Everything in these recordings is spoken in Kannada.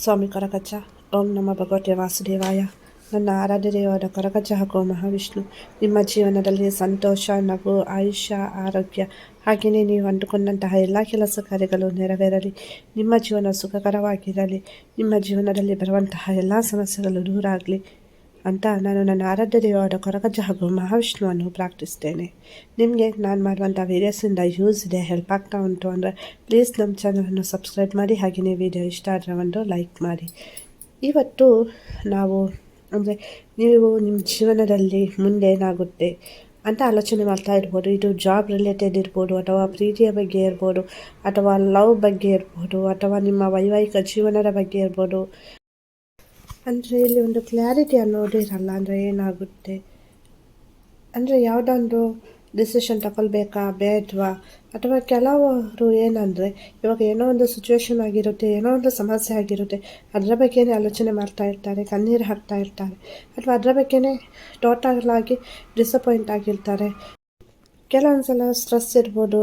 ಸ್ವಾಮಿ ಕೊರಗಜ್ಜ ಓಂ ನಮ್ಮ ಭಗವತೆ ವಾಸುದೇವಾಯ. ನನ್ನ ಆರಾಧ್ಯ ಕೊರಗಜ್ಜ ಹಾಗೂ ಮಹಾವಿಷ್ಣು, ನಿಮ್ಮ ಜೀವನದಲ್ಲಿ ಸಂತೋಷ, ನಗು, ಆಯುಷ್ಯ, ಆರೋಗ್ಯ, ಹಾಗೆಯೇ ನೀವು ಅಂದುಕೊಂಡಂತಹ ಎಲ್ಲ ಕೆಲಸ ಕಾರ್ಯಗಳು ನೆರವೇರಲಿ. ನಿಮ್ಮ ಜೀವನ ಸುಖಕರವಾಗಿರಲಿ. ನಿಮ್ಮ ಜೀವನದಲ್ಲಿ ಬರುವಂತಹ ಎಲ್ಲ ಸಮಸ್ಯೆಗಳು ದೂರ ಆಗಲಿ. ಅಂತ ನಾನು ನನ್ನ ಆರಾಧ್ಯ ದೇವರ ಕೊರಗಜ್ಜ ಹಾಗೂ ಮಹಾವಿಷ್ಣುವನ್ನು ಪ್ರಾರ್ಥಿಸ್ತೇನೆ ನಿಮಗೆ ನಾನು ಮಾಡುವಂಥ ವೀಡಿಯೋಸಿಂದ ಯೂಸ್ ಇದೆ ಹೆಲ್ಪ್ ಆಗ್ತಾ ಉಂಟು ಅಂದರೆ ಪ್ಲೀಸ್ ನಮ್ಮ ಚಾನಲನ್ನು ಸಬ್ಸ್ಕ್ರೈಬ್ ಮಾಡಿ ಹಾಗೆಯೇ ವಿಡಿಯೋ ಇಷ್ಟ ಆದರೆ ಒಂದು ಲೈಕ್ ಮಾಡಿ. ಇವತ್ತು ನಾವು ಅಂದರೆ ನೀವು ನಿಮ್ಮ ಜೀವನದಲ್ಲಿ ಮುಂದೆ ಏನಾಗುತ್ತೆ ಅಂತ ಆಲೋಚನೆ ಮಾಡ್ತಾ ಇರ್ಬೋದು. ಇದು ಜಾಬ್ ರಿಲೇಟೆಡ್ ಇರ್ಬೋದು, ಅಥವಾ ಪ್ರೀತಿಯ ಬಗ್ಗೆ ಇರ್ಬೋದು, ಅಥವಾ ಲವ್ ಬಗ್ಗೆ ಇರ್ಬೋದು, ಅಥವಾ ನಿಮ್ಮ ವೈವಾಹಿಕ ಜೀವನದ ಬಗ್ಗೆ ಇರ್ಬೋದು. ಅಂದರೆ ಇಲ್ಲಿ ಒಂದು ಕ್ಲಾರಿಟಿ ಅನ್ನೋದು ಇರಲ್ಲ, ಅಂದರೆ ಏನಾಗುತ್ತೆ? ಅಂದರೆ ಯಾವುದೊಂದು ಡಿಸಿಷನ್ ತಗೊಳ್ಬೇಕಾ ಬೇಡವಾ ಅಥವಾ? ಕೆಲವರು ಏನಂದರೆ, ಇವಾಗ ಏನೋ ಒಂದು ಸಿಚುವೇಶನ್ ಆಗಿರುತ್ತೆ, ಏನೋ ಒಂದು ಸಮಸ್ಯೆ ಆಗಿರುತ್ತೆ, ಅದರ ಬಗ್ಗೆನೇ ಆಲೋಚನೆ ಮಾಡ್ತಾ ಇರ್ತಾರೆ, ಕಣ್ಣೀರು ಹಾಕ್ತಾ ಇರ್ತಾರೆ. ಅಥವಾ ಅದರ ಬಗ್ಗೆನೇ ಟೋಟಲ್ ಆಗಿ ಡಿಸಪಾಯಿಂಟ್ ಆಗಿರ್ತಾರೆ. ಕೆಲವೊಂದು ಸಲ ಸ್ಟ್ರೆಸ್ ಇರ್ಬೋದು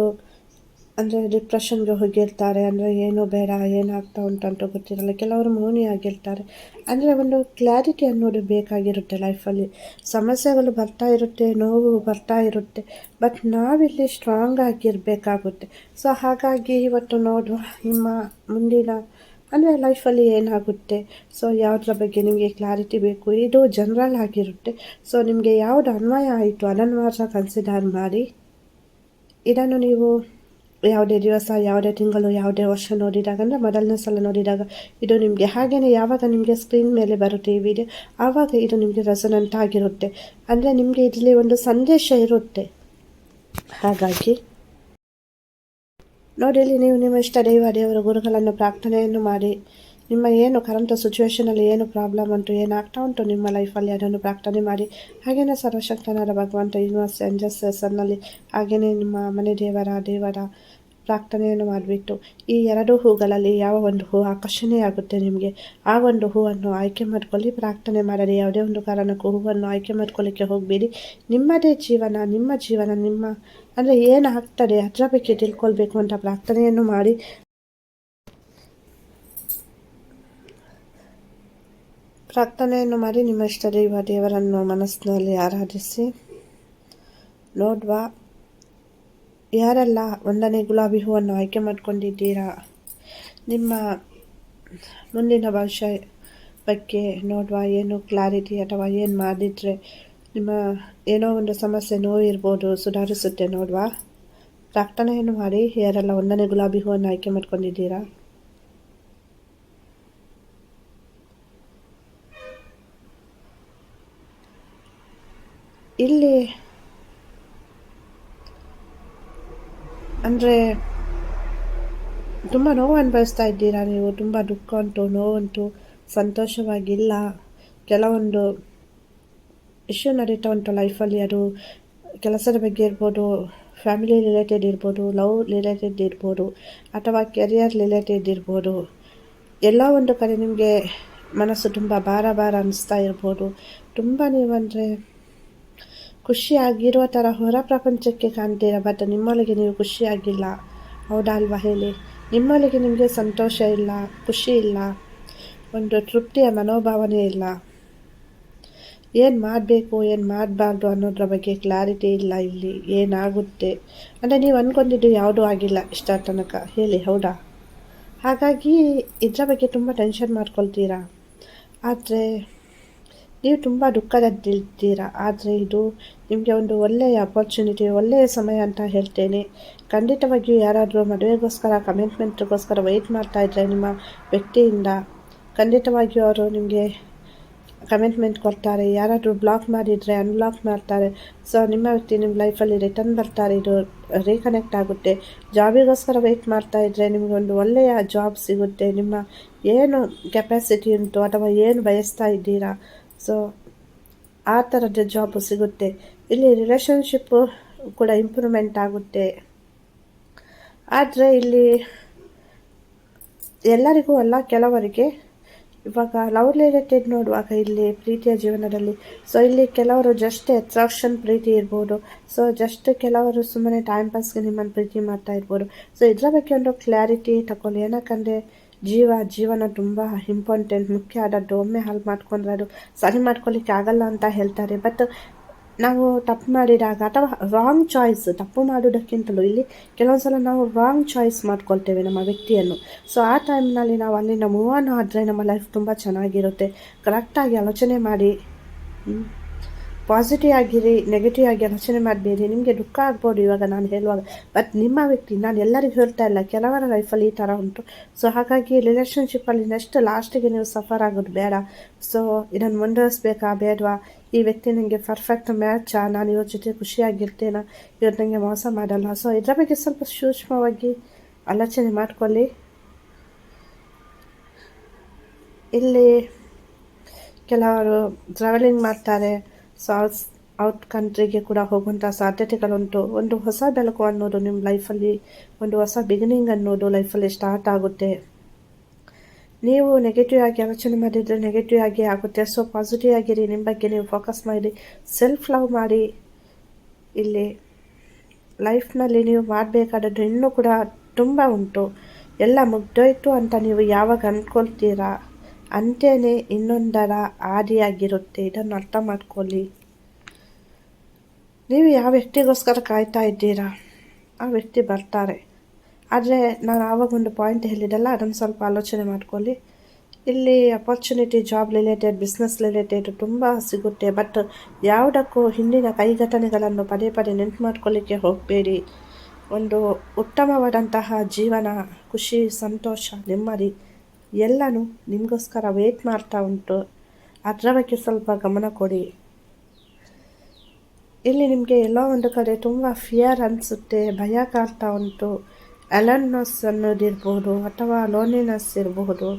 ಅಂದರೆ ಡಿಪ್ರೆಷನ್ಗೆ ಹೋಗಿರ್ತಾರೆ, ಅಂದರೆ ಏನು ಬೇಡ, ಏನಾಗ್ತಾ ಉಂಟಂತ ಗೊತ್ತಿರಲ್ಲ. ಕೆಲವರು ಮೌನಿ ಆಗಿರ್ತಾರೆ. ಅಂದರೆ ಒಂದು ಕ್ಲಾರಿಟಿ ಅನ್ನೋದು ಬೇಕಾಗಿರುತ್ತೆ ಲೈಫಲ್ಲಿ ಸಮಸ್ಯೆಗಳು ಬರ್ತಾ ಇರುತ್ತೆ, ನೋವು ಬರ್ತಾ ಇರುತ್ತೆ ಬಟ್ ನಾವಿಲ್ಲಿ ಸ್ಟ್ರಾಂಗ್ ಆಗಿರಬೇಕಾಗುತ್ತೆ. ಸೊ ಹಾಗಾಗಿ ಇವತ್ತು ನೋಡುವ ನಿಮ್ಮ ಮುಂದಿನ, ಅಂದರೆ ಲೈಫಲ್ಲಿ ಏನಾಗುತ್ತೆ? ಸೊ ಯಾವುದ್ರ ಬಗ್ಗೆ ನಿಮಗೆ ಕ್ಲಾರಿಟಿ ಬೇಕು? ಇದು ಜನರಲ್ ಆಗಿರುತ್ತೆ. ಸೊ ನಿಮಗೆ ಯಾವುದು ಅನ್ವಯ ಆಯಿತು? ಮಾತ್ರ ಕನ್ಸಿಡರ್ ಮಾಡಿ. ಇದನ್ನು ನೀವು ಯಾವುದೇ ದಿವಸ, ಯಾವುದೇ ತಿಂಗಳು, ಯಾವುದೇ ವರ್ಷ ನೋಡಿದಾಗ, ಅಂದರೆ ಮೊದಲನೇ ಸಲ ನೋಡಿದಾಗ, ಇದು ನಿಮಗೆ ಹಾಗೆಯೇ ಯಾವಾಗ ನಿಮಗೆ ಸ್ಕ್ರೀನ್ ಮೇಲೆ ಬರುತ್ತೆ ಈ ವಿಡಿಯೋ ಆವಾಗ ಇದು ನಿಮಗೆ ರೆಸನೆಂಟ್ ಆಗಿರುತ್ತೆ. ಅಂದರೆ ನಿಮಗೆ ಇದರಲ್ಲಿ ಒಂದು ಸಂದೇಶ ಇರುತ್ತೆ. ಹಾಗಾಗಿ ನೋಡಿ ನೀವು ನಿಮ್ಮ ಇಷ್ಟ ದೇವ ದೇವರ ಗುರುಗಳನ್ನು ಪ್ರಾರ್ಥನೆಯನ್ನು ಮಾಡಿ. ನಿಮ್ಮ ಏನು ಕರೆಂಟ್ ಸಿಚುವೇಶನಲ್ಲಿ ಏನು ಪ್ರಾಬ್ಲಮ್ ಉಂಟು ಏನಾಗ್ತಾ ಉಂಟು ನಿಮ್ಮ ಲೈಫಲ್ಲಿ ಅದನ್ನು ಪ್ರಾರ್ಥನೆ ಮಾಡಿ. ಹಾಗೆಯೇ ಸರ್ವಶಕ್ತನಾದ ಭಗವಂತ ಯೂನಿವರ್ಸ್ ಎಂಜಸ್ ಸನ್ನಲ್ಲಿ ಹಾಗೆಯೇ ನಿಮ್ಮ ಮನೆ ದೇವರ ದೇವರ ಪ್ರಾರ್ಥನೆಯನ್ನು ಮಾಡಿಬಿಟ್ಟು, ಈ ಎರಡು ಹೂಗಳಲ್ಲಿ ಯಾವ ಒಂದು ಹೂ ಆಕರ್ಷಣೆಯಾಗುತ್ತೆ ನಿಮಗೆ? ಆ ಒಂದು ಹೂವನ್ನು ಆಯ್ಕೆ ಮಾಡ್ಕೊಳ್ಳಿ, ಪ್ರಾರ್ಥನೆ ಮಾಡಲಿ ಯಾವುದೇ ಒಂದು ಕಾರಣಕ್ಕೂ ಹೂವನ್ನು ಆಯ್ಕೆ ಮಾಡ್ಕೊಳ್ಳಿಕ್ಕೆ ಹೋಗಬೇಡಿ. ನಿಮ್ಮದೇ ಜೀವನ, ನಿಮ್ಮ ಜೀವನ, ನಿಮ್ಮ, ಅಂದರೆ ಏನು ಆಗ್ತದೆ ಅದರ ಬಗ್ಗೆ ತಿಳ್ಕೊಳ್ಬೇಕು ಅಂತ ಪ್ರಾರ್ಥನೆಯನ್ನು ಮಾಡಿ. ಪ್ರಾರ್ಥನೆಯನ್ನು ಮಾಡಿ ನಿಮ್ಮ ಇಷ್ಟ ದೈವ ದೇವರನ್ನು ಮನಸ್ಸಿನಲ್ಲಿ ಆರಾಧಿಸಿ. ನೋಡ್ವಾ ಯಾರೆಲ್ಲ ಒಂದನೇ ಗುಲಾಬಿ ಹೂವನ್ನು ಆಯ್ಕೆ ಮಾಡ್ಕೊಂಡಿದ್ದೀರಾ? ನಿಮ್ಮ ಮುಂದಿನ ಭವಿಷ್ಯ ಬಗ್ಗೆ ನೋಡುವ ಏನು ಕ್ಲಾರಿಟಿ ಅಥವಾ ಏನು ಮಾಡಿದರೆ ನಿಮ್ಮ ಏನೋ ಒಂದು ಸಮಸ್ಯೆ ನೋವಿರ್ಬೋದು ಸುಧಾರಿಸುತ್ತೆ ನೋಡುವ ಪ್ರಾರ್ಥನೆಯನ್ನು ಮಾಡಿ ಯಾರೆಲ್ಲ ಒಂದನೇ ಗುಲಾಬಿ ಹೂವನ್ನು ಆಯ್ಕೆ ಮಾಡ್ಕೊಂಡಿದ್ದೀರಾ? ಇಲ್ಲಿ ಅಂದರೆ ತುಂಬ ನೋವು ಅನುಭವಿಸ್ತಾ ಇದ್ದೀರಾ ನೀವು? ತುಂಬ ದುಃಖ ಉಂಟು ನೋವುಂಟು ಸಂತೋಷವಾಗಿಲ್ಲ. ಕೆಲವೊಂದು ಇಶ್ಯೂ ನಡೀತಾ ಉಂಟು ಲೈಫಲ್ಲಿ ಅದು ಕೆಲಸದ ಬಗ್ಗೆ ಇರ್ಬೋದು ಫ್ಯಾಮಿಲಿ ರಿಲೇಟೆಡ್ ಇರ್ಬೋದು ಲವ್ ರಿಲೇಟೆಡ್ ಇರ್ಬೋದು, ಅಥವಾ ಕೆರಿಯರ್ ರಿಲೇಟೆಡ್ ಇರ್ಬೋದು. ಎಲ್ಲ ಒಂದು ಕಡೆ ನಿಮಗೆ ಮನಸ್ಸು ತುಂಬ ಭಾರ ಭಾರ ಅನ್ನಿಸ್ತಾ ಇರ್ಬೋದು. ತುಂಬ ನೀವಂದರೆ ಖುಷಿಯಾಗಿರುವ ಥರ ಹೊರ ಪ್ರಪಂಚಕ್ಕೆ ಕಾಣ್ತೀರ ಬಟ್ ನಿಮ್ಮೊಳಗೆ ನೀವು ಖುಷಿಯಾಗಿಲ್ಲ. ಹೌದಾ ಅಲ್ವಾ ಹೇಳಿ? ನಿಮ್ಮೊಳಗೆ ನಿಮಗೆ ಸಂತೋಷ ಇಲ್ಲ, ಖುಷಿ ಇಲ್ಲ, ಒಂದು ತೃಪ್ತಿಯ ಮನೋಭಾವನೆ ಇಲ್ಲ. ಏನು ಮಾಡಬೇಕು, ಏನು ಮಾಡಬಾರ್ದು ಅನ್ನೋದ್ರ ಬಗ್ಗೆ ಕ್ಲಾರಿಟಿ ಇಲ್ಲ ಇಲ್ಲಿ. ಏನಾಗುತ್ತೆ? ಅಂದರೆ ನೀವು ಅಂದ್ಕೊಂಡಿದ್ದು ಯಾವುದೂ ಆಗಿಲ್ಲ ಇಷ್ಟ ತನಕ. ಹೇಳಿ, ಹೌದಾ? ಹಾಗಾಗಿ ಇದರ ಬಗ್ಗೆ ತುಂಬ ಟೆನ್ಷನ್ ಮಾಡ್ಕೊಳ್ತೀರಾ? ಆದರೆ ನೀವು ತುಂಬ ದುಃಖದಲ್ಲಿದ್ದೀರಾ. ಆದರೆ ಇದು ನಿಮಗೆ ಒಂದು ಒಳ್ಳೆಯ ಅಪರ್ಚುನಿಟಿ ಒಳ್ಳೆಯ ಸಮಯ ಅಂತ ಹೇಳ್ತೇನೆ. ಖಂಡಿತವಾಗಿಯೂ ಯಾರಾದರೂ ಮದುವೆಗೋಸ್ಕರ ಕಮಿಟ್ಮೆಂಟ್ಗೋಸ್ಕರ ವೆಯ್ಟ್ ಮಾಡ್ತಾ ಇದ್ದರೆ ನಿಮ್ಮ ವ್ಯಕ್ತಿಯಿಂದ ಖಂಡಿತವಾಗಿಯೂ ಅವರು ನಿಮಗೆ ಕಮಿಟ್ಮೆಂಟ್ ಕೊಡ್ತಾರೆ. ಯಾರಾದರೂ ಬ್ಲಾಕ್ ಮಾಡಿದರೆ ಅನ್ಬ್ಲಾಕ್ ಮಾಡ್ತಾರೆ. ಸೊ ನಿಮ್ಮ ವ್ಯಕ್ತಿ ನಿಮ್ಮ ಲೈಫಲ್ಲಿ ರಿಟರ್ನ್ ಬರ್ತಾರೆ. ಇದು ರೀಕನೆಕ್ಟ್ ಆಗುತ್ತೆ. ಜಾಬಿಗೋಸ್ಕರ ವೆಯ್ಟ್ ಮಾಡ್ತಾ ಇದ್ದರೆ ನಿಮಗೊಂದು ಒಳ್ಳೆಯ ಜಾಬ್ ಸಿಗುತ್ತೆ. ನಿಮ್ಮ ಏನು ಕೆಪಾಸಿಟಿ ಉಂಟು ಅಥವಾ ಏನು ಬಯಸ್ತಾ ಇದ್ದೀರಾ? ಸೊ ಆ ಥರದ ಜಾಬ್ ಸಿಗುತ್ತೆ. ಇಲ್ಲಿ ರಿಲೇಷನ್ಶಿಪ್ಪು ಕೂಡ ಇಂಪ್ರೂವ್ಮೆಂಟ್ ಆಗುತ್ತೆ. ಆದರೆ ಇಲ್ಲಿ ಎಲ್ಲರಿಗೂ ಅಲ್ಲ, ಕೆಲವರಿಗೆ. ಇವಾಗ ಲವ್ ರಿಲೇಟೆಡ್ ನೋಡುವಾಗ ಇಲ್ಲಿ ಪ್ರೀತಿಯ ಜೀವನದಲ್ಲಿ. ಸೊ ಇಲ್ಲಿ ಕೆಲವರು ಜಸ್ಟ್ ಅಟ್ರಾಕ್ಷನ್ ಪ್ರೀತಿ ಇರ್ಬೋದು. ಸೊ ಜಸ್ಟ್ ಕೆಲವರು ಸುಮ್ಮನೆ ಟೈಮ್ ಪಾಸ್ಗೆ ನಿಮ್ಮನ್ನು ಪ್ರೀತಿ ಮಾಡ್ತಾ ಇರ್ಬೋದು. ಸೊ ಇದರ ಬಗ್ಗೆ ಒಂದು ಕ್ಲಾರಿಟಿ ತಗೊಳ್ಳಿ. ಏನಕ್ಕಂದರೆ ಜೀವ, ಜೀವನ ತುಂಬ ಇಂಪಾರ್ಟೆಂಟ್ ಮುಖ್ಯ ಆದ ಒಮ್ಮೆ ಹಾಳು ಮಾಡ್ಕೊಂಡ್ರೆ ಅದು ಸರಿ ಮಾಡ್ಕೊಳ್ಳಿಕ್ಕೆ ಆಗಲ್ಲ ಅಂತ ಹೇಳ್ತಾರೆ. ಬಟ್ ನಾವು ತಪ್ಪು ಮಾಡಿದಾಗ ಅಥವಾ ರಾಂಗ್ ಚಾಯ್ಸ್ ತಪ್ಪು ಮಾಡೋದಕ್ಕಿಂತಲೂ ಇಲ್ಲಿ ಕೆಲವೊಂದು ಸಲ ನಾವು ರಾಂಗ್ ಚಾಯ್ಸ್ ಮಾಡ್ಕೊಳ್ತೇವೆ ನಮ್ಮ ವ್ಯಕ್ತಿಯನ್ನು. ಸೊ ಆ ಟೈಮ್ನಲ್ಲಿ ನಾವು ಅಲ್ಲಿ ನಮ್ಮ ಆದರೆ ನಮ್ಮ ಲೈಫ್ ತುಂಬ ಚೆನ್ನಾಗಿರುತ್ತೆ. ಕರೆಕ್ಟಾಗಿ ಆಲೋಚನೆ ಮಾಡಿ. ಪಾಸಿಟಿವ್ ಆಗಿರಿ ನೆಗೆಟಿವ್ ಆಗಿ ಯೋಚನೆ ಮಾಡಬೇಡಿ. ನಿಮಗೆ ದುಃಖ ಆಗ್ಬೋದು ಇವಾಗ ನಾನು ಹೇಳುವಾಗ. ಬಟ್ ನಿಮ್ಮ ವ್ಯಕ್ತಿ, ನಾನು ಎಲ್ಲರಿಗೂ ಹೇಳ್ತಾ ಇಲ್ಲ, ಕೆಲವರ ಲೈಫಲ್ಲಿ ಈ ಥರ ಉಂಟು. ಸೊ ಹಾಗಾಗಿ ರಿಲೇಷನ್ಶಿಪ್ಪಲ್ಲಿ ನೆಕ್ಸ್ಟ್ ಲಾಸ್ಟಿಗೆ ನೀವು ಸಫರ್ ಆಗೋದು ಬೇಡ. ಸೊ ಇದನ್ನು ಮುಂದುವರಿಸ್ಬೇಕಾ? ಬೇಡವಾ? ಈ ವ್ಯಕ್ತಿ ನನಗೆ ಪರ್ಫೆಕ್ಟ್ ಮ್ಯಾಚಾ ನಾನು ಇವ್ರ ಜೊತೆ ಖುಷಿಯಾಗಿರ್ತೇನಾ? ಇವ್ರು ನನಗೆ ಮೋಸ ಮಾಡಲ್ಲ ಸೊ ಇದರ ಬಗ್ಗೆ ಸ್ವಲ್ಪ ಸೂಕ್ಷ್ಮವಾಗಿ ಆಲೋಚನೆ ಮಾಡ್ಕೊಳ್ಳಿ. ಇಲ್ಲಿ ಕೆಲವರು ಟ್ರಾವೆಲಿಂಗ್ ಮಾಡ್ತಾರೆ. ಸಾಸ್ ಔಟ್ ಕಂಟ್ರಿಗೆ ಕೂಡ ಹೋಗುವಂಥ ಸಾಧ್ಯತೆಗಳುಂಟು. ಒಂದು ಹೊಸ ಬೆಳಕು ಅನ್ನೋದು ನಿಮ್ಮ ಲೈಫಲ್ಲಿ, ಒಂದು ಹೊಸ ಬಿಗಿನಿಂಗ್ ಅನ್ನೋದು ಲೈಫಲ್ಲಿ ಸ್ಟಾರ್ಟ್ ಆಗುತ್ತೆ. ನೀವು ನೆಗೆಟಿವ್ ಆಗಿ ಆಲೋಚನೆ ಮಾಡಿದರೆ ನೆಗೆಟಿವ್ ಆಗಿ ಆಗುತ್ತೆ. ಸೊ ಪಾಸಿಟಿವ್ ಆಗಿರಿ. ನಿಮ್ಮ ಬಗ್ಗೆ ನೀವು ಫೋಕಸ್ ಮಾಡಿ ಸೆಲ್ಫ್ ಲವ್ ಮಾಡಿ ಇಲ್ಲಿ ಲೈಫ್ನಲ್ಲಿ ನೀವು ಮಾಡಬೇಕಾದದ್ದು ಇನ್ನೂ ಕೂಡ ತುಂಬ ಉಂಟು. ಎಲ್ಲ ಮುಗ್ದೋಯ್ತು ಅಂತ ನೀವು ಯಾವಾಗ ಅಂದ್ಕೊಳ್ತೀರಾ? ಅಂತೆಯೇ ಇನ್ನೊಂದರ ಆದಿಯಾಗಿರುತ್ತೆ. ಇದನ್ನು ಅರ್ಥ ಮಾಡ್ಕೊಳ್ಳಿ. ನೀವು ಯಾವ ವ್ಯಕ್ತಿಗೋಸ್ಕರ ಕಾಯ್ತಾ ಇದ್ದೀರಾ? ಆ ವ್ಯಕ್ತಿ ಬರ್ತಾರೆ. ಆದರೆ ನಾನು ಆವಾಗೊಂದು ಪಾಯಿಂಟ್ ಹೇಳಿದ್ದಲ್ಲ, ಅದನ್ನು ಸ್ವಲ್ಪ ಆಲೋಚನೆ ಮಾಡ್ಕೊಳ್ಳಿ. ಇಲ್ಲಿ opportunity job related business related ತುಂಬ ಸಿಗುತ್ತೆ. ಬಟ್ ಯಾವುದಕ್ಕೂ ಹಿಂದಿನ ಕೈಘಟನೆಗಳನ್ನು ಪದೇ ಪದೇ ನೆನ್ಪು ಮಾಡ್ಕೊಳ್ಳಿಕ್ಕೆ ಹೋಗಬೇಡಿ. ಒಂದು ಉತ್ತಮವಾದಂತಹ ಜೀವನ, ಖುಷಿ, ಸಂತೋಷ, ನೆಮ್ಮದಿ ಎಲ್ಲನೂ ನಿಮಗೋಸ್ಕರ ವೇಟ್ ಮಾಡ್ತಾ ಉಂಟು. ಅದರ ಬಗ್ಗೆ ಸ್ವಲ್ಪ ಗಮನ ಕೊಡಿ. ಇಲ್ಲಿ ನಿಮಗೆ ಎಲ್ಲೋ ಒಂದು ಕಡೆ ತುಂಬ ಫಿಯರ್ ಅನಿಸುತ್ತೆ, ಭಯ ಕಾಡ್ತಾ ಉಂಟು. ಅಲರ್ನೆಸ್ ಅನ್ನೋದಿರ್ಬೋದು ಅಥವಾ ಲೋನ್ಲಿನೆಸ್ ಇರಬಹುದು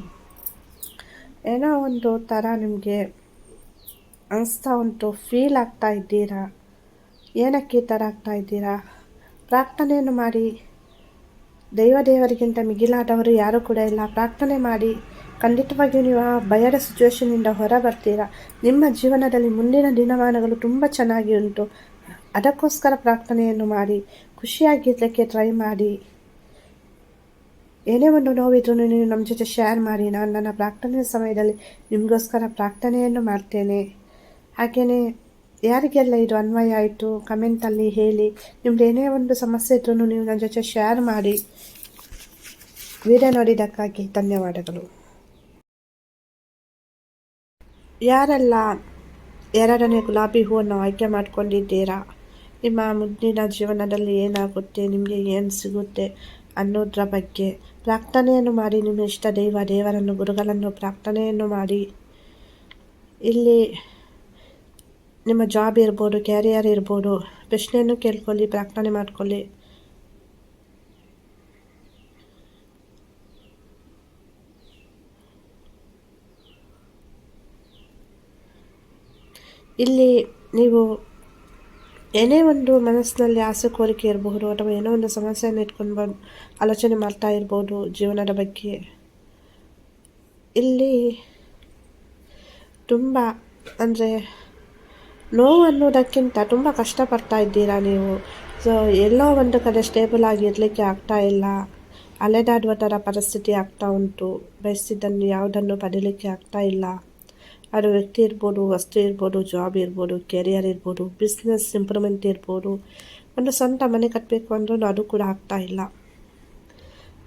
ಏನೋ ಒಂದು ಥರ ನಿಮಗೆ ಅನಿಸ್ತಾ ಉಂಟು ಫೀಲ್ ಆಗ್ತಾ ಇದ್ದೀರಾ? ಏನಕ್ಕೆ ಈ ಥರ ಆಗ್ತಾ ಇದ್ದೀರಾ? ಪ್ರಾರ್ಥನೆಯನ್ನು ಮಾಡಿ. ದೈವ ದೇವರಿಗಿಂತ ಮಿಗಿಲಾದವರು ಯಾರೂ ಕೂಡ ಇಲ್ಲ. ಪ್ರಾರ್ಥನೆ ಮಾಡಿ, ಖಂಡಿತವಾಗಿಯೂ ನೀವು ಆ ಭಯದ ಸಿಚುವೇಶನಿಂದ ಹೊರ ಬರ್ತೀರಾ ನಿಮ್ಮ ಜೀವನದಲ್ಲಿ ಮುಂದಿನ ದಿನಮಾನಗಳು ತುಂಬ ಚೆನ್ನಾಗಿ ಉಂಟು. ಅದಕ್ಕೋಸ್ಕರ ಪ್ರಾರ್ಥನೆಯನ್ನು ಮಾಡಿ, ಖುಷಿಯಾಗಿರಲಿಕ್ಕೆ ಟ್ರೈ ಮಾಡಿ. ಏನೇ ಒಂದು ನೋವಿದ್ರೂ ನೀವು ನಮ್ಮ ಜೊತೆ ಶೇರ್ ಮಾಡಿ. ನಾನು ನನ್ನ ಪ್ರಾರ್ಥನೆ ಸಮಯದಲ್ಲಿ ನಿಮಗೋಸ್ಕರ ಪ್ರಾರ್ಥನೆಯನ್ನು ಮಾಡ್ತೇನೆ. ಹಾಗೆಯೇ ಯಾರಿಗೆಲ್ಲ ಇದು ಅನ್ವಯ ಆಯಿತು ಕಮೆಂಟಲ್ಲಿ ಹೇಳಿ. ನಿಮ್ದು ಏನೇ ಒಂದು ಸಮಸ್ಯೆ ಇದ್ರೂ ನೀವು ನನ್ನ ಜೊತೆ ಶೇರ್ ಮಾಡಿ. ವಿಡಿಯೋ ನೋಡಿದ್ದಕ್ಕಾಗಿ ಧನ್ಯವಾದಗಳು. ಯಾರೆಲ್ಲ ಎರಡನೇ ಗುಲಾಬಿ ಹೂವನ್ನು ಆಯ್ಕೆ ಮಾಡಿಕೊಂಡಿದ್ದೀರಾ? ನಿಮ್ಮ ಮುಂದಿನ ಜೀವನದಲ್ಲಿ ಏನಾಗುತ್ತೆ, ನಿಮಗೆ ಏನು ಸಿಗುತ್ತೆ ಅನ್ನೋದ್ರ ಬಗ್ಗೆ ಪ್ರಾರ್ಥನೆಯನ್ನು ಮಾಡಿ, ನಿಮ್ಮ ಇಷ್ಟ ದೈವ ದೇವರನ್ನು, ಗುರುಗಳನ್ನು ಪ್ರಾರ್ಥನೆಯನ್ನು ಮಾಡಿ. ಇಲ್ಲಿ ನಿಮ್ಮ ಜಾಬ್ ಇರ್ಬೋದು ಕ್ಯಾರಿಯರ್ ಇರ್ಬೋದು, ಪ್ರಶ್ನೆಯನ್ನು ಕೇಳ್ಕೊಳ್ಳಿ, ಪ್ರಾರ್ಥನೆ ಮಾಡ್ಕೊಳ್ಳಿ. ಇಲ್ಲಿ ನೀವು ಏನೇ ಒಂದು ಮನಸ್ಸಿನಲ್ಲಿ ಆಸೆ, ಕೋರಿಕೆ ಇರಬಹುದು ಅಥವಾ ಏನೋ ಒಂದು ಸಮಸ್ಯೆಯನ್ನು ಇಟ್ಕೊಂಡು ಬಂದು ಆಲೋಚನೆ ಮಾಡ್ತಾ ಇರ್ಬೋದು ಜೀವನದ ಬಗ್ಗೆ. ಇಲ್ಲಿ ತುಂಬ ಅಂದರೆ ನೋವು ಅನ್ನೋದಕ್ಕಿಂತ ತುಂಬ ಕಷ್ಟಪಡ್ತಾ ಇದ್ದೀರಾ ನೀವು? ಸೊ ಎಲ್ಲೋ ಒಂದು ಕಡೆ ಸ್ಟೇಬಲ್ ಆಗಿ ಇರಲಿಕ್ಕೆ ಆಗ್ತಾ ಇಲ್ಲ. ಅಲೆದಾಡುವ ಥರ ಪರಿಸ್ಥಿತಿ ಆಗ್ತಾ ಉಂಟು. ಬಯಸಿದ್ದನ್ನು ಯಾವುದನ್ನು ಪಡೀಲಿಕ್ಕೆ ಆಗ್ತಾ ಇಲ್ಲ. ಅದು ವ್ಯಕ್ತಿ ಇರ್ಬೋದು, ವಸ್ತು ಇರ್ಬೋದು ಜಾಬ್ ಇರ್ಬೋದು ಕೆರಿಯರ್ ಇರ್ಬೋದು ಬಿಸ್ನೆಸ್ ಇಂಪ್ರೂವ್ಮೆಂಟ್ ಇರ್ಬೋದು, ಒಂದು ಸ್ವಂತ ಮನೆ ಕಟ್ಟಬೇಕು ಅಂದ್ರೂ ಅದು ಕೂಡ ಆಗ್ತಾ ಇಲ್ಲ.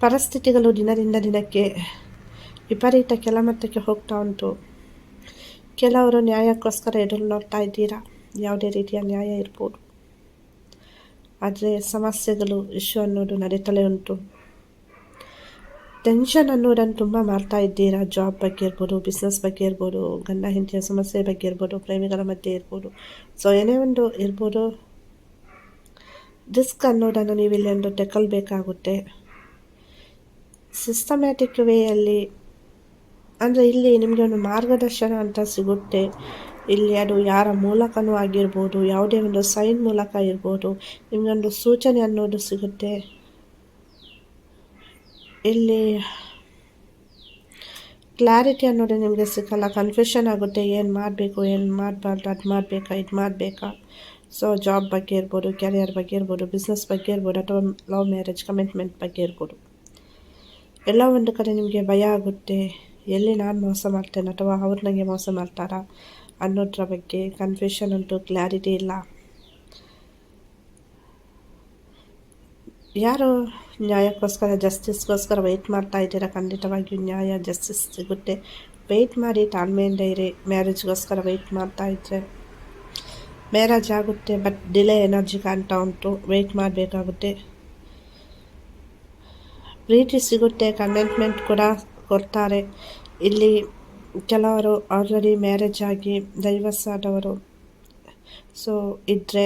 ಪರಿಸ್ಥಿತಿಗಳು ದಿನದಿಂದ ದಿನಕ್ಕೆ ವಿಪರೀತ ಕೆಳಮಟ್ಟಕ್ಕೆ ಹೋಗ್ತಾ ಉಂಟು. ಕೆಲವರು ನ್ಯಾಯಕ್ಕೋಸ್ಕರ ಎದುರು ನೋಡ್ತಾ ಇದ್ದೀರಾ? ಯಾವುದೇ ರೀತಿಯ ನ್ಯಾಯ ಇರ್ಬೋದು. ಆದರೆ ಸಮಸ್ಯೆಗಳು ಇಶ್ಯೂ ಅನ್ನೋದು ನಡೀತಲೇ ಉಂಟು. ಟೆನ್ಷನ್ ಅನ್ನೋದನ್ನು ತುಂಬ ಮಾಡ್ತಾ ಇದ್ದೀರಾ? ಜಾಬ್ ಬಗ್ಗೆ ಇರ್ಬೋದು ಬಿಸ್ನೆಸ್ ಬಗ್ಗೆ ಇರ್ಬೋದು, ಗಂಡ, ಹೆಂಡತಿಯ ಸಮಸ್ಯೆ ಬಗ್ಗೆ ಇರ್ಬೋದು, ಪ್ರೇಮಿಗಳ ಮಧ್ಯೆ ಇರ್ಬೋದು. ಸೊ ಏನೇ ಒಂದು ಇರ್ಬೋದು ರಿಸ್ಕ್ ಅನ್ನೋದನ್ನು ನೀವು ಇಲ್ಲಿ ಒಂದು ತೆಕ್ಕಲ್ಬೇಕಾಗುತ್ತೆ ಸಿಸ್ಟಮ್ಯಾಟಿಕ್ ವೇಯಲ್ಲಿ ಅಂದರೆ ಇಲ್ಲಿ ನಿಮಗೆ ಒಂದು ಮಾರ್ಗದರ್ಶನ ಅಂತ ಸಿಗುತ್ತೆ. ಇಲ್ಲಿ ಅದು ಯಾರ ಮೂಲಕನೂ ಆಗಿರ್ಬೋದು, ಯಾವುದೇ ಒಂದು ಸೈನ್ ಮೂಲಕ ಇರ್ಬೋದು ನಿಮಗೊಂದು ಸೂಚನೆ ಅನ್ನೋದು ಸಿಗುತ್ತೆ. ಇಲ್ಲಿ ಕ್ಲಾರಿಟಿ ಅನ್ನೋದು ನಿಮಗೆ ಸಿಕ್ಕಲ್ಲ ಕನ್ಫ್ಯೂಷನ್ ಆಗುತ್ತೆ, ಏನು ಮಾಡಬೇಕು, ಏನು ಮಾಡಬಾರ್ದು, ಅದು ಮಾಡಬೇಕಾ, ಇದು ಮಾಡಬೇಕಾ? ಸೊ ಜಾಬ್ ಬಗ್ಗೆ ಇರ್ಬೋದು ಕೆರಿಯರ್ ಬಗ್ಗೆ ಇರ್ಬೋದು ಬಿಸ್ನೆಸ್ ಬಗ್ಗೆ ಇರ್ಬೋದು, ಅಥವಾ ಲವ್ ಮ್ಯಾರೇಜ್ ಕಮಿಟ್ಮೆಂಟ್ ಬಗ್ಗೆ ಇರ್ಬೋದು. ಎಲ್ಲ ಒಂದು ಕಡೆ ನಿಮಗೆ ಭಯ ಆಗುತ್ತೆ, ಎಲ್ಲಿ ನಾನು ಮೋಸ ಮಾಡ್ತೇನೆ ಅಥವಾ ಅವ್ರು ನನಗೆ ಮೋಸ ಮಾಡ್ತಾರಾ ಅನ್ನೋದ್ರ ಬಗ್ಗೆ ಕನ್ಫ್ಯೂಷನ್ ಉಂಟು ಕ್ಲಾರಿಟಿ ಇಲ್ಲ. ಯಾರು ನ್ಯಾಯಕ್ಕೋಸ್ಕರ ಜಸ್ಟಿಸ್ಗೋಸ್ಕರ ವೆಯ್ಟ್ ಮಾಡ್ತಾ ಇದ್ದೀರಾ? ಖಂಡಿತವಾಗಿಯೂ ನ್ಯಾಯ ಜಸ್ಟಿಸ್ ಸಿಗುತ್ತೆ. ವೆಯ್ಟ್ ಮಾಡಿ ತಾಳ್ಮೆಯಿಂದ ಇರಿ. ಮ್ಯಾರೇಜ್ಗೋಸ್ಕರ ವೆಯ್ಟ್ ಮಾಡ್ತಾ ಇದ್ದರೆ ಮ್ಯಾರೇಜ್ ಆಗುತ್ತೆ ಬಟ್ ಡಿಲೇ ಎನರ್ಜಿ ಕಾಣ್ತಾ ಉಂಟು. ವೆಯ್ಟ್ ಮಾಡಬೇಕಾಗುತ್ತೆ. ಪ್ರೀತಿ ಸಿಗುತ್ತೆ ಕಮಿಟ್ಮೆಂಟ್ ಕೂಡ ಕೊಡ್ತಾರೆ. ಇಲ್ಲಿ ಕೆಲವರು ಆಲ್ರೆಡಿ ಮ್ಯಾರೇಜ್ ಆಗಿ ಡೈವರ್ಸ್ ಆದವರು. ಸೊ ಇದ್ದರೆ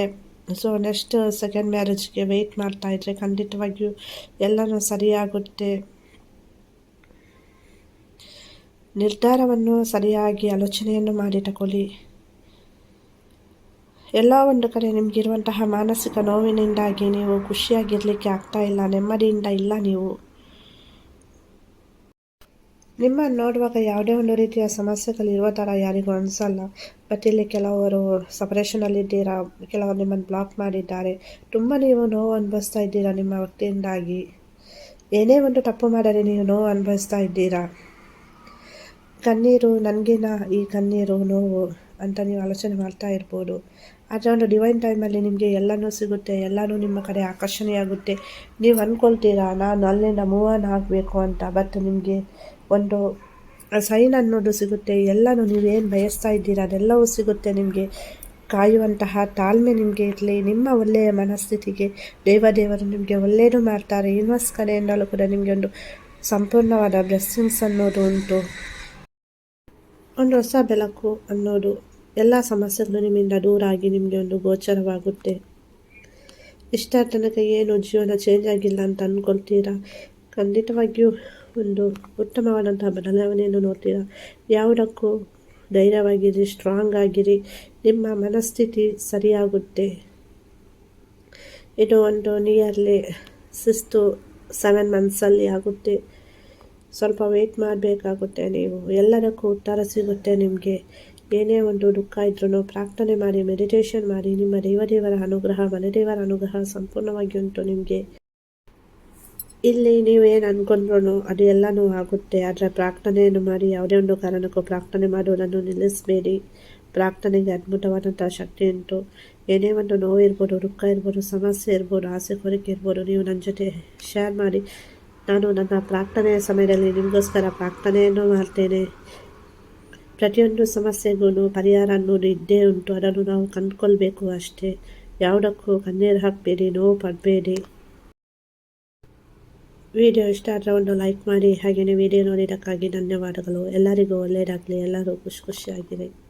ಸೊ ನೆಕ್ಸ್ಟ್ ಸೆಕೆಂಡ್ ಮ್ಯಾರೇಜ್ಗೆ ವೆಯ್ಟ್ ಮಾಡ್ತಾ ಇದ್ರೆ ಖಂಡಿತವಾಗಿಯೂ ಎಲ್ಲನೂ ಸರಿಯಾಗುತ್ತೆ. ನಿರ್ಧಾರವನ್ನು ಸರಿಯಾಗಿ ಆಲೋಚನೆಯನ್ನು ಮಾಡಿ ತಗೊಳ್ಳಿ ಎಲ್ಲ ಒಂದು ಕಡೆ ನಿಮಗಿರುವಂತಹ ಮಾನಸಿಕ ನೋವಿನಿಂದಾಗಿ ನೀವು ಖುಷಿಯಾಗಿರಲಿಕ್ಕೆ ಆಗ್ತಾ ಇಲ್ಲ, ನೆಮ್ಮದಿಯಿಂದ ಇಲ್ಲ ನೀವು. ನಿಮ್ಮನ್ನು ನೋಡುವಾಗ ಯಾವುದೇ ಒಂದು ರೀತಿಯ ಸಮಸ್ಯೆಗಳು ಇರುವ ಥರ ಯಾರಿಗೂ ಅನಿಸಲ್ಲ. ಬಟ್ ಇಲ್ಲಿ ಕೆಲವರು ಸಪರೇಷನಲ್ಲಿದ್ದೀರಾ ಕೆಲವರು ನಿಮ್ಮನ್ನು ಬ್ಲಾಕ್ ಮಾಡಿದ್ದಾರೆ. ತುಂಬ ನೀವು ನೋವು ಅನುಭವಿಸ್ತಾ ಇದ್ದೀರಾ ನಿಮ್ಮ ವ್ಯಕ್ತಿಯಿಂದಾಗಿ? ಏನೇ ಒಂದು ತಪ್ಪು ಮಾಡಿದರೆ ನೀವು ನೋವು ಅನುಭವಿಸ್ತಾ ಇದ್ದೀರಾ? ಕಣ್ಣೀರು, ನನಗಿನ ಈ ಕಣ್ಣೀರು, ನೋವು ಅಂತ ನೀವು ಆಲೋಚನೆ ಮಾಡ್ತಾ ಇರ್ಬೋದು. ಆದರೆ ಒಂದು ಡಿವೈನ್ ಟೈಮಲ್ಲಿ ನಿಮಗೆ ಎಲ್ಲನೂ ಸಿಗುತ್ತೆ, ಎಲ್ಲನೂ ನಿಮ್ಮ ಕಡೆ ಆಕರ್ಷಣೆಯಾಗುತ್ತೆ. ನೀವು ಅಂದ್ಕೊಳ್ತೀರಾ ನಾನು ಅಲ್ಲಿಂದ ಮೂವ್ ಆನ್ ಆಗಬೇಕು ಅಂತ ಬಟ್ ನಿಮಗೆ ಒಂದು ಸೈನ್ ಅನ್ನೋದು ಸಿಗುತ್ತೆ, ಎಲ್ಲನೂ ನೀವೇನು ಬಯಸ್ತಾ ಇದ್ದೀರಾ ಅದೆಲ್ಲವೂ ಸಿಗುತ್ತೆ ನಿಮಗೆ. ಕಾಯುವಂತಹ ತಾಳ್ಮೆ ನಿಮಗೆ ಇರಲಿ, ನಿಮ್ಮ ಒಳ್ಳೆಯ ಮನಸ್ಥಿತಿಗೆ ದೇವದೇವರು ನಿಮಗೆ ಒಳ್ಳೆಯದು ಮಾಡ್ತಾರೆ. ಯೂನಿವರ್ಸ್ ಕಡೆಯಿಂದಲೂ ಕೂಡ ನಿಮಗೆ ಒಂದು ಸಂಪೂರ್ಣವಾದ ಬ್ಲೆಸ್ಸಿಂಗ್ಸ್ ಅನ್ನೋದು ಉಂಟು. ಒಂದು ಹೊಸ ಬೆಳಕು ಅನ್ನೋದು, ಎಲ್ಲ ಸಮಸ್ಯೆಗಳು ನಿಮ್ಮಿಂದ ದೂರ ಆಗಿ ನಿಮಗೆ ಒಂದು ಗೋಚರವಾಗುತ್ತೆ. ಇಷ್ಟ ತನಕ ಏನು ಜೀವನ ಚೇಂಜ್ ಆಗಿಲ್ಲ ಅಂತ ಅಂದ್ಕೊಳ್ತೀರಾ ಖಂಡಿತವಾಗಿಯೂ ಒಂದು ಉತ್ತಮವಾದಂತಹ ಬದಲಾವಣೆಯನ್ನು ನೋಡ್ತೀರಾ? ಯಾವುದಕ್ಕೂ ಧೈರ್ಯವಾಗಿರಿ ಸ್ಟ್ರಾಂಗ್ ಆಗಿರಿ. ನಿಮ್ಮ ಮನಸ್ಥಿತಿ ಸರಿಯಾಗುತ್ತೆ. ಇದು ಒಂದು ನಿಯರ್ಲಿ ಸಿಕ್ಸ್ ಸೆವೆನ್ ಮಂತ್ಸಲ್ಲಿ ಆಗುತ್ತೆ. ಸ್ವಲ್ಪ ವೆಯ್ಟ್ ಮಾಡಬೇಕಾಗುತ್ತೆ ನೀವು. ಎಲ್ಲದಕ್ಕೂ ಉತ್ತರ ಸಿಗುತ್ತೆ ನಿಮಗೆ. ಏನೇ ಒಂದು ದುಃಖ ಇದ್ರೂ ಪ್ರಾರ್ಥನೆ ಮಾಡಿ ಮೆಡಿಟೇಷನ್ ಮಾಡಿ, ನಿಮ್ಮ ದೇವದೇವರ ಅನುಗ್ರಹ ಮನೆದೇವರ ಅನುಗ್ರಹ ಸಂಪೂರ್ಣವಾಗಿ ಉಂಟು ನಿಮಗೆ. ಇಲ್ಲಿ ನೀವೇನು ಅಂದ್ಕೊಂಡ್ರು ಅದು ಎಲ್ಲನೂ ಆಗುತ್ತೆ. ಆದರೆ ಪ್ರಾರ್ಥನೆಯನ್ನು ಮಾಡಿ ಯಾವುದೇ ಒಂದು ಕಾರಣಕ್ಕೂ ಪ್ರಾರ್ಥನೆ ಮಾಡುವುದನ್ನು ನಿಲ್ಲಿಸಬೇಡಿ. ಪ್ರಾರ್ಥನೆಗೆ ಅದ್ಭುತವಾದಂಥ ಶಕ್ತಿ ಉಂಟು. ಏನೇ ಒಂದು ನೋವು ಇರ್ಬೋದು, ದುಃಖ ಇರ್ಬೋದು, ಸಮಸ್ಯೆ ಇರ್ಬೋದು, ಆಸೆ, ಕೋರಿಕೆ ಇರ್ಬೋದು, ನೀವು ನನ್ನ ಜೊತೆ ಶೇರ್ ಮಾಡಿ. ನಾನು ನನ್ನ ಪ್ರಾರ್ಥನೆಯ ಸಮಯದಲ್ಲಿ ನಿಮಗೋಸ್ಕರ ಪ್ರಾರ್ಥನೆಯನ್ನು ಮಾಡ್ತೇನೆ. ಪ್ರತಿಯೊಂದು ಸಮಸ್ಯೆಗೂ ಪರಿಹಾರ ಅನ್ನೋದು ಇದ್ದೇ ಉಂಟು. ಅದನ್ನು ನಾವು ಕಂಡುಕೊಳ್ಬೇಕು ಅಷ್ಟೇ. ಯಾವುದಕ್ಕೂ ಕಣ್ಣೀರು ಹಾಕಬೇಡಿ, ನೋವು ಪಡಬೇಡಿ. ವಿಡಿಯೋ ಇಷ್ಟ ಆದರೆ ಒಂದು ಲೈಕ್ ಮಾಡಿ ಹಾಗೆಯೇ ವಿಡಿಯೋ ನೋಡಿದ್ದಕ್ಕಾಗಿ ಧನ್ಯವಾದಗಳು. ಎಲ್ಲರಿಗೂ ಒಳ್ಳೆಯದಾಗಲಿ. ಎಲ್ಲರೂ ಖುಷಿ ಖುಷಿಯಾಗಿರಿ.